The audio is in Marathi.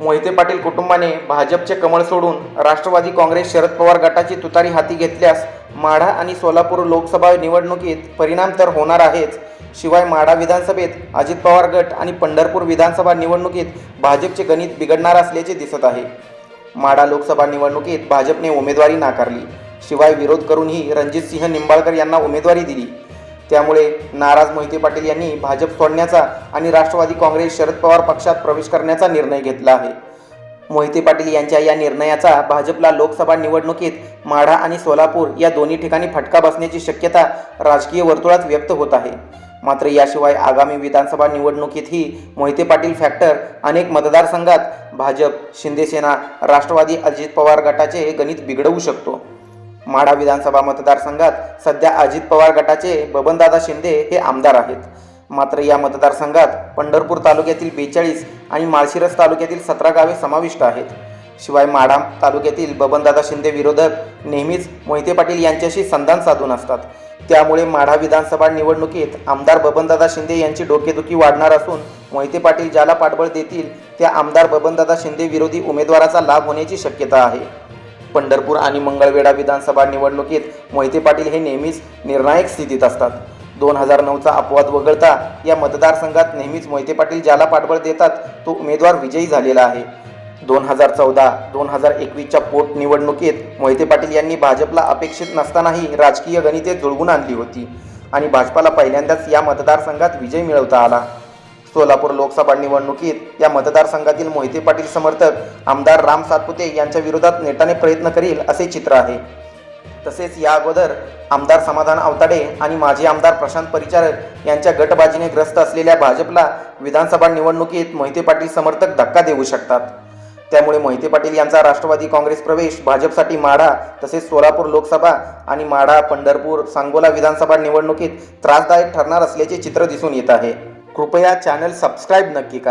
मोहिते पाटील कुटुंबाने भाजपचे कमळ सोडून राष्ट्रवादी काँग्रेस शरद पवार गटाची तुतारी हाती घेतल्यास माढा आणि सोलापूर लोकसभा निवडणुकीत परिणाम तर होणार आहेच. शिवाय माढा विधानसभेत अजित पवार गट आणि पंढरपूर विधानसभा निवडणुकीत भाजपचे गणित बिघडणार असल्याचे दिसत आहे. माढा लोकसभा निवडणुकीत भाजपने उमेदवारी नाकारली. शिवाय विरोध करूनही रणजितसिंह निंबाळकर यांना उमेदवारी दिली. त्यामुळे नाराज मोहिते पाटील यांनी भाजप सोडण्याचा आणि राष्ट्रवादी काँग्रेस शरद पवार पक्षात प्रवेश करण्याचा निर्णय घेतला आहे. मोहिते पाटील यांच्या या निर्णयाचा भाजपला लोकसभा निवडणुकीत माढा आणि सोलापूर या दोन्ही ठिकाणी फटका बसण्याची शक्यता राजकीय वर्तुळात व्यक्त होत आहे. मात्र याशिवाय आगामी विधानसभा निवडणुकीतही मोहिते पाटील फॅक्टर अनेक मतदारसंघात भाजप शिंदेसेना राष्ट्रवादी अजित पवार गटाचे गणित बिघडवू शकतो. माढा विधानसभा मतदारसंघात सध्या अजित पवार गटाचे बबनदादा शिंदे हे आमदार आहेत. मात्र या मतदारसंघात पंढरपूर तालुक्यातील बेचाळीस आणि माळशिरस तालुक्यातील सतरा गावे समाविष्ट आहेत. शिवाय माढा तालुक्यातील बबनदादा शिंदे विरोधक नेहमीच मोहिते पाटील यांच्याशी संधान साधून असतात. त्यामुळे माढा विधानसभा निवडणुकीत आमदार बबनदादा शिंदे यांची डोकेदुखी वाढणार असून मोहिते पाटील ज्याला पाठबळ देतील त्या आमदार बबनदादा शिंदे विरोधी उमेदवाराचा लाभ होण्याची शक्यता आहे. पंढरपूर आणि मंगळवेढा विधानसभा निवडणुकीत मोहिते पाटील हे नेहमीच निर्णायक स्थितीत असतात. दोन हजार नऊचा अपवाद वगळता या मतदारसंघात नेहमीच मोहिते पाटील ज्याला पाठबळ देतात तो उमेदवार विजयी झालेला आहे. दोन हजार चौदा दोन हजार एकवीसच्या पोटनिवडणुकीत मोहिते पाटील यांनी भाजपला अपेक्षित नसतानाही राजकीय गणिते जुळवून आणली होती आणि भाजपाला पहिल्यांदाच या मतदारसंघात विजय मिळवता आला. सोलापूर लोकसभा निवडणुकीत या मतदारसंघातील मोहिते पाटील समर्थक आमदार राम सातपुते यांच्या विरोधात नेटाने प्रयत्न करील असे चित्र आहे. तसेच या अगोदर आमदार समाधान आवताडे आणि माजी आमदार प्रशांत परिचारक यांच्या गटबाजीने ग्रस्त असलेल्या भाजपला विधानसभा निवडणुकीत मोहिते पाटील समर्थक धक्का देऊ शकतात. त्यामुळे मोहिते पाटील यांचा राष्ट्रवादी काँग्रेस प्रवेश भाजपसाठी माढा तसेच सोलापूर लोकसभा आणि माढा पंढरपूर सांगोला विधानसभा निवडणुकीत त्रासदायक ठरणार असल्याचे चित्र दिसून येत आहे. कृपया चॅनल सबस्क्राईब नक्की करा.